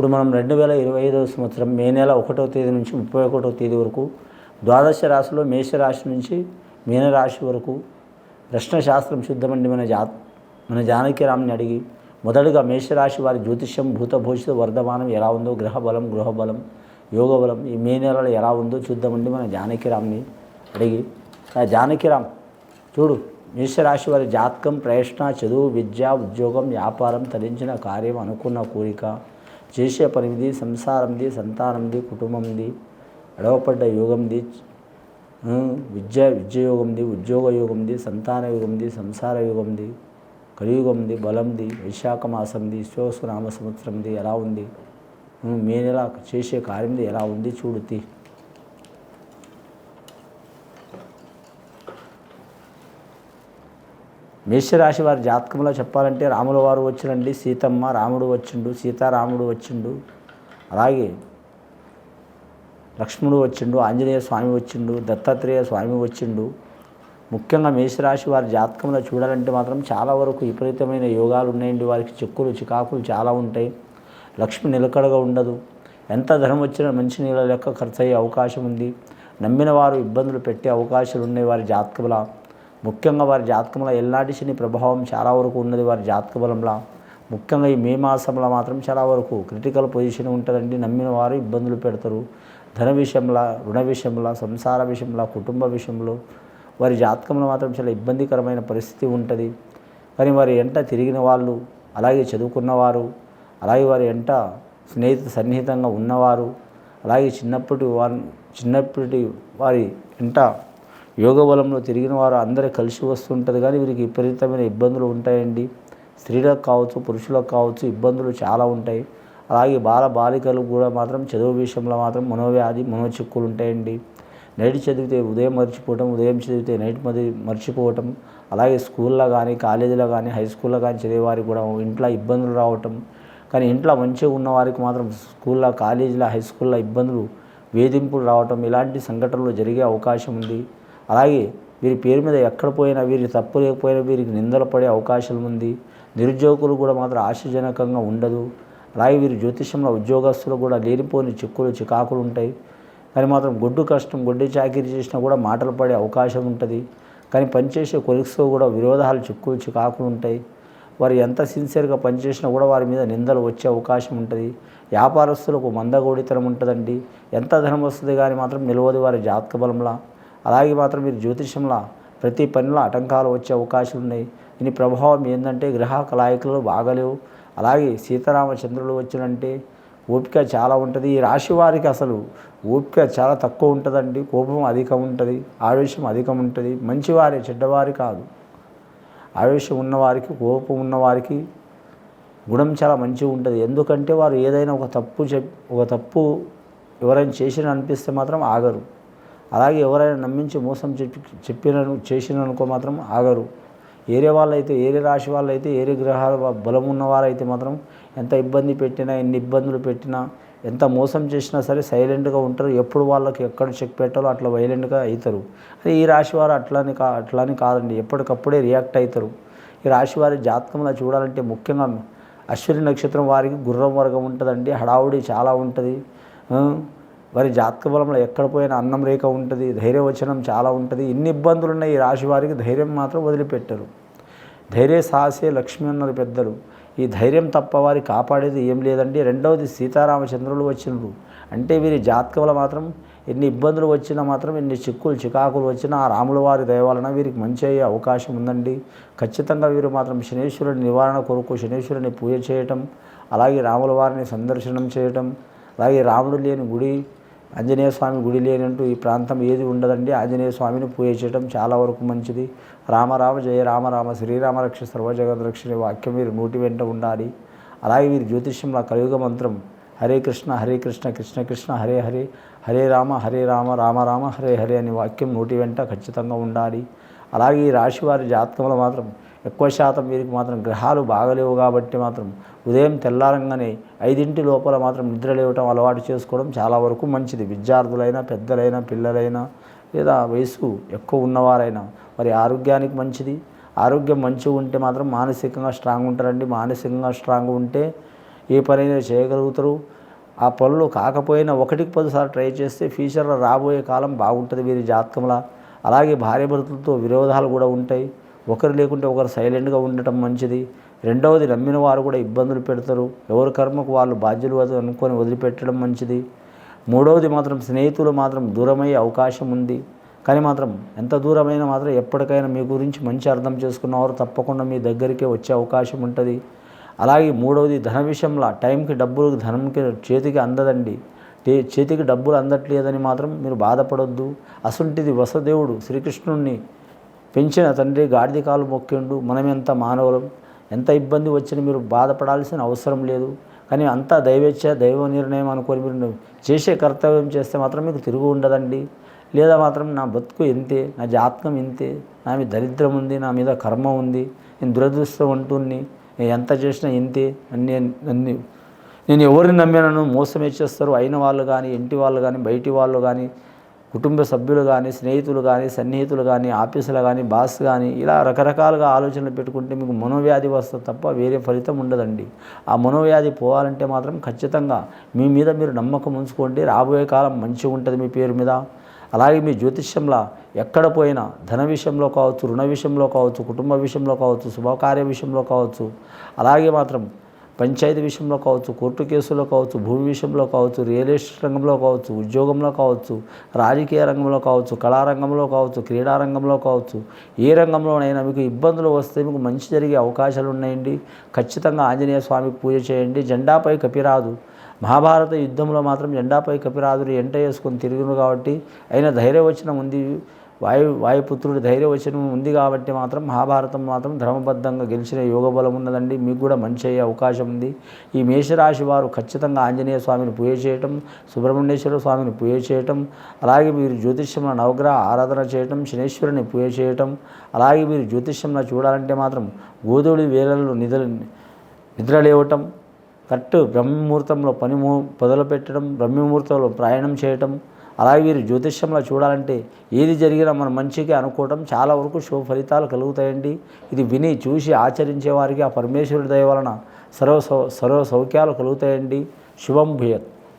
ఇప్పుడు మనం రెండు వేల ఇరవై ఐదవ సంవత్సరం మే నెల ఒకటవ తేదీ నుంచి ముప్పై ఒకటవ తేదీ వరకు ద్వాదశ రాశిలో మేషరాశి నుంచి మీనరాశి వరకు ప్రశ్నశాస్త్రం శుద్ధమండి మన జా మన జానకిరామ్ని అడిగి మొదటగా మేషరాశి వారి జ్యోతిష్యం భూతభూషిత వర్ధమానం ఎలా ఉందో గ్రహబలం గృహబలం యోగబలం ఈ మే నెలలో ఎలా ఉందో చూద్దామండి మన జానకిరామ్ని అడిగి. ఆ జానకిరామ్ చూడు మేషరాశి వారి జాతకం ప్రయత్న చదువు విద్య ఉద్యోగం వ్యాపారం తరించిన కార్యం అనుకున్న కోరిక చేసే పనిది సంసారంది సంతానంది కుటుంబంది ఎడవపడ్డ యోగంది విద్య విద్యయోగంది ఉద్యోగ యోగంది సంతాన యోగంది సంసార యోగంది కలియుగంది బలంది వైశాఖ మాసంది విశ్వనామ సంవత్సరంది ఎలా ఉంది? ఆ, మే నెల చేసే కార్యంది ఎలా ఉంది చూడుతి మేషరాశి వారి జాతకంలో చెప్పాలంటే రాముల వారు వచ్చినండి సీతమ్మ రాముడు వచ్చిండు సీతారాముడు వచ్చిండు అలాగే లక్ష్మణుడు వచ్చిండు ఆంజనేయ స్వామి వచ్చిండు దత్తాత్రేయ స్వామి వచ్చిండు. ముఖ్యంగా మేషరాశి వారి జాతకంలో చూడాలంటే మాత్రం చాలా వరకు విపరీతమైన యోగాలు ఉన్నాయండి. వారికి చెక్కులు చికాకులు చాలా ఉంటాయి. లక్ష్మి నిలకడగా ఉండదు. ఎంత ధనం వచ్చినా మంచి నీళ్ళ లెక్క ఖర్చు అయ్యే అవకాశం ఉంది. నమ్మిన వారు ఇబ్బందులు పెట్టే అవకాశాలు ఉన్నాయి వారి జాతకంలో. ముఖ్యంగా వారి జాతకంలో ఎల్లాంటి శని ప్రభావం చాలా వరకు ఉన్నది వారి జాతక బలంలో. ముఖ్యంగా ఈ మే మాసంలో మాత్రం చాలా వరకు క్రిటికల్ పొజిషన్ ఉంటుందండి. నమ్మిన వారు ఇబ్బందులు పెడతారు. ధన విషయంలో రుణ విషయంలో సంసార విషయంలో కుటుంబ విషయంలో వారి జాతకంలో మాత్రం చాలా ఇబ్బందికరమైన పరిస్థితి ఉంటుంది. కానీ వారి ఎంట తిరిగిన వాళ్ళు అలాగే చదువుకున్నవారు అలాగే వారి ఎంట స్నేహిత సన్నిహితంగా ఉన్నవారు అలాగే చిన్నప్పటి వారి చిన్నప్పటి వారి ఎంట యోగ బలంలో తిరిగిన వారు అందరూ కలిసి వస్తుంటుంది కానీ వీరికి విపరీతమైన ఇబ్బందులు ఉంటాయండి. స్త్రీలకు కావచ్చు పురుషులకు కావచ్చు ఇబ్బందులు చాలా ఉంటాయి. అలాగే బాల బాలికలు కూడా మాత్రం చదువు విషయంలో మాత్రం మనోవ్యాధి మనోచిక్కులు ఉంటాయండి. నైట్ చదివితే ఉదయం మర్చిపోవటం ఉదయం చదివితే నైట్ మది మర్చిపోవటం అలాగే స్కూల్లో కానీ కాలేజీలో కానీ హై స్కూల్లో కానీ చదివేవారికి కూడా ఇంట్లో ఇబ్బందులు రావటం. కానీ ఇంట్లో మంచిగా ఉన్న వారికి మాత్రం స్కూల్లో కాలేజీలో హై స్కూల్లో ఇబ్బందులు వేధింపులు రావటం ఇలాంటి సంఘటనలు జరిగే అవకాశం ఉంది. అలాగే వీరి పేరు మీద ఎక్కడ పోయినా వీరి తప్పు లేకపోయినా వీరికి నిందలు పడే అవకాశం ఉంది. నిరుద్యోగులు కూడా మాత్రం ఆశాజనకంగా ఉండదు. అలాగే వీరి జ్యోతిష్యంలో ఉద్యోగస్తులు కూడా లేనిపోని చిక్కులు చికాకులు ఉంటాయి. కానీ మాత్రం గొడ్డు కష్టం గొడ్డు చాకిరీ చేసినా కూడా మాటలు పడే అవకాశం ఉంటుంది. కానీ పనిచేసే కొలిక్స్తో కూడా విరోధాలు చిక్కులు చికాకులు ఉంటాయి. వారు ఎంత సిన్సియర్గా పనిచేసినా కూడా వారి మీద నిందలు వచ్చే అవకాశం ఉంటుంది. వ్యాపారస్తులకు మందగోడితనం ఉంటుందండి. ఎంత ధనం వస్తుంది కానీ మాత్రం నిలవదు వారి జాతక బలంలా. అలాగే మాత్రం మీరు జ్యోతిష్యంలో ప్రతి పనిలో ఆటంకాలు వచ్చే అవకాశాలు ఉన్నాయి. దీని ప్రభావం ఏంటంటే గ్రహ కలాయికలు బాగలేవు. అలాగే సీతారామచంద్రులు వచ్చినంటే ఓపిక చాలా ఉంటుంది. ఈ రాశి వారికి అసలు ఓపిక చాలా తక్కువ ఉంటుందండి. కోపం అధికం ఉంటుంది. ఆవేశం అధికం ఉంటుంది. మంచివారే చెడ్డవారి కాదు. ఆవేశం ఉన్నవారికి కోపం ఉన్నవారికి గుణం చాలా మంచిగా ఉంటుంది. ఎందుకంటే వారు ఏదైనా ఒక తప్పు చెప్ ఒక తప్పు ఎవరైనా చేసిన అనిపిస్తే మాత్రం ఆగరు. అలాగే ఎవరైనా నమ్మించి మోసం చెప్పి చెప్పిన చేసిన అనుకో మాత్రం ఆగరు. ఏరే వాళ్ళైతే ఏరే రాశి వాళ్ళైతే ఏరే గ్రహాల బలం బలం ఉన్నవారైతే మాత్రం ఎంత ఇబ్బంది పెట్టినా ఎన్ని ఇబ్బందులు పెట్టినా ఎంత మోసం చేసినా సరే సైలెంట్గా ఉంటారు. ఎప్పుడు వాళ్ళకి ఎక్కడ చెక్ పెట్టాలో అట్లా వైలెంట్గా అవుతారు అదే ఈ రాశి వారు అట్లాని కా అట్లాని కాదండి. ఎప్పటికప్పుడే రియాక్ట్ అవుతారు ఈ రాశి వారి జాతకంలో చూడాలంటే ముఖ్యంగా అశ్విని నక్షత్రం వారికి గుర్రం వర్గం ఉంటుందండి. హడావుడి చాలా ఉంటుంది. వారి జాతక బలంలో ఎక్కడ పోయినా అన్నం రేఖ ఉంటుంది ధైర్యవచనం చాలా ఉంటుంది. ఇన్ని ఇబ్బందులు ఉన్నాయి ఈ రాశి వారికి ధైర్యం మాత్రం వదిలిపెట్టరు. ధైర్య సాహసే లక్ష్మి అన్నారు పెద్దలు. ఈ ధైర్యం తప్ప వారి కాపాడేది ఏం లేదండి. రెండవది సీతారామచంద్రులు వచ్చినరు. అంటే వీరి జాతకంలో మాత్రం ఎన్ని ఇబ్బందులు వచ్చినా మాత్రం ఎన్ని చిక్కులు చికాకులు వచ్చినా ఆ రాముల వారి దయవలన వీరికి మంచి అయ్యే అవకాశం ఉందండి. ఖచ్చితంగా వీరు మాత్రం శనేశ్వరుని నివారణ కొరకు శనేశ్వరుని పూజ చేయటం అలాగే రాముల వారిని సందర్శనం చేయటం అలాగే రాముడు లేని గుడి ఆంజనేయ స్వామి గుడి లేనంటూ ఈ ప్రాంతం ఏది ఉండదండి. ఆంజనేయ స్వామిని పూజ చేయడం చాలా వరకు మంచిది. రామరామ జయ రామరామ శ్రీరామ రక్ష సర్వజగత్ వాక్యం మీరు నోటి వెంట ఉండాలి. అలాగే వీరి జ్యోతిష్యంలో కలియుగ మంత్రం హరే కృష్ణ హరే కృష్ణ కృష్ణ కృష్ణ హరే హరే హరే రామ హరే రామ రామ రామ హరే హరే అనే వాక్యం నోటి వెంట ఖచ్చితంగా ఉండాలి. అలాగే ఈ రాశి వారి జాతకంలో మాత్రం ఎక్కువ శాతం వీరికి మాత్రం గ్రహాలు బాగలేవు కాబట్టి మాత్రం ఉదయం తెల్లారంగానే ఐదింటి లోపల మాత్రం నిద్ర లేవటం అలవాటు చేసుకోవడం చాలా వరకు మంచిది. విద్యార్థులైనా పెద్దలైనా పిల్లలైనా లేదా వయసు ఎక్కువ ఉన్నవారైనా మరి ఆరోగ్యానికి మంచిది. ఆరోగ్యం మంచిగా ఉంటే మాత్రం మానసికంగా స్ట్రాంగ్ ఉంటారండి. మానసికంగా స్ట్రాంగ్ ఉంటే ఏ పనైనా చేయగలుగుతారు. ఆ పనులు కాకపోయినా ఒకటికి పదిసార్లు ట్రై చేస్తే ఫ్యూచర్లో రాబోయే కాలం బాగుంటుంది వీరి జాతకంలో. అలాగే భార్యాభర్తలతో విరోధాలు కూడా ఉంటాయి. ఒకరు లేకుంటే ఒకరు సైలెంట్గా ఉండటం మంచిది. రెండవది నమ్మిన వారు కూడా ఇబ్బందులు పెడతారు. ఎవరి కర్మకు వాళ్ళు బాధ్యులు అనుకొని వదిలిపెట్టడం మంచిది. మూడవది మాత్రం స్నేహితులు మాత్రం దూరమయ్యే అవకాశం ఉంది. కానీ మాత్రం ఎంత దూరమైనా మాత్రం ఎప్పటికైనా మీ గురించి మంచి అర్థం చేసుకున్నవారు తప్పకుండా మీ దగ్గరికే వచ్చే అవకాశం ఉంటుంది. అలాగే మూడవది ధన విషయంలో టైంకి డబ్బులు ధనంకి చేతికి అందదండి. చేతికి డబ్బులు అందట్లేదని మాత్రం మీరు బాధపడొద్దు. అసంటిది వసదేవుడు శ్రీకృష్ణుణ్ణి పెంచిన తండ్రి గాడిదికాలు మొక్కిండు. మనం ఎంత మానవులం? ఎంత ఇబ్బంది వచ్చినా మీరు బాధపడాల్సిన అవసరం లేదు. కానీ అంతా దైవేచ్ఛ దైవ నిర్ణయం అనుకొని మీరు చేసే కర్తవ్యం చేస్తే మాత్రం మీకు తిరుగు ఉండదండి. లేదా మాత్రం నా బతుకు ఇంతే నా జాతకం ఇంతే నా మీద దరిద్రం ఉంది నా మీద కర్మ ఉంది నేను దురదృష్టం నేను ఎంత చేసినా ఇంతే అన్ని అన్ని నేను ఎవరిని నమ్మినాను మోసం చేస్తారు? అయిన వాళ్ళు కానీ ఇంటి వాళ్ళు కానీ బయటి వాళ్ళు కానీ కుటుంబ సభ్యులు కానీ స్నేహితులు కానీ సన్నిహితులు కానీ ఆఫీసులు కానీ బాస్ కానీ ఇలా రకరకాలుగా ఆలోచనలు పెట్టుకుంటే మీకు మనోవ్యాధి వస్తుంది తప్ప వేరే ఫలితం ఉండదండి. ఆ మనోవ్యాధి పోవాలంటే మాత్రం ఖచ్చితంగా మీ మీద మీరు నమ్మకం ఉంచుకోండి. రాబోయే కాలం మంచిగా ఉంటుంది మీ పేరు మీద. అలాగే మీ జ్యోతిష్యంలో ఎక్కడ పోయినా ధన విషయంలో కావచ్చు రుణ విషయంలో కావచ్చు కుటుంబ విషయంలో కావచ్చు శుభకార్య విషయంలో కావచ్చు అలాగే మాత్రం పంచాయతీ విషయంలో కావచ్చు కోర్టు కేసులో కావచ్చు భూమి విషయంలో కావచ్చు రియల్ ఎస్టేట్ రంగంలో కావచ్చు ఉద్యోగంలో కావచ్చు రాజకీయ రంగంలో కావచ్చు కళారంగంలో కావచ్చు క్రీడా రంగంలో కావచ్చు ఏ రంగంలోనైనా మీకు ఇబ్బందులు వస్తే మీకు మంచి జరిగే అవకాశాలు ఉన్నాయండి. ఖచ్చితంగా ఆంజనేయ స్వామికి పూజ చేయండి. జెండాపై కపిరాదు. మహాభారత యుద్ధంలో మాత్రం జెండాపై కపిరాదుడు ఎంట వేసుకొని తిరుగును కాబట్టి అయినా ధైర్యవచనం ఉంది. వాయు వాయుపుత్రుడి ధైర్యవచనం ఉంది కాబట్టి మాత్రం మహాభారతం మాత్రం ధర్మబద్ధంగా గెలిచిన యోగ బలం ఉన్నదండి. మీకు కూడా మంచి అయ్యే అవకాశం ఉంది. ఈ మేషరాశి వారు ఖచ్చితంగా ఆంజనేయ స్వామిని పూజ చేయటం సుబ్రహ్మణ్యేశ్వర స్వామిని పూజ చేయటం అలాగే మీరు జ్యోతిష్యంలో నవగ్రహ ఆరాధన చేయటం శనేశ్వరుని పూజ చేయటం అలాగే మీరు జ్యోతిష్యంలో చూడాలంటే మాత్రం గోధుడి వేలల్లో నిధులు నిద్ర లేవటం కరెక్ట్ బ్రహ్మముహూర్తంలో పని ము పెట్టడం బ్రహ్మముహూర్తంలో ప్రయాణం చేయటం అలాగే వీరు జ్యోతిష్యంలో చూడాలంటే ఏది జరిగినా మనం మంచిగా అనుకోవటం చాలా వరకు శుభ ఫలితాలు కలుగుతాయండి. ఇది విని చూసి ఆచరించే వారికి ఆ పరమేశ్వరుడి దయ వలన సర్వ సౌ సర్వ సౌఖ్యాలు కలుగుతాయండి. శుభం భూయత్.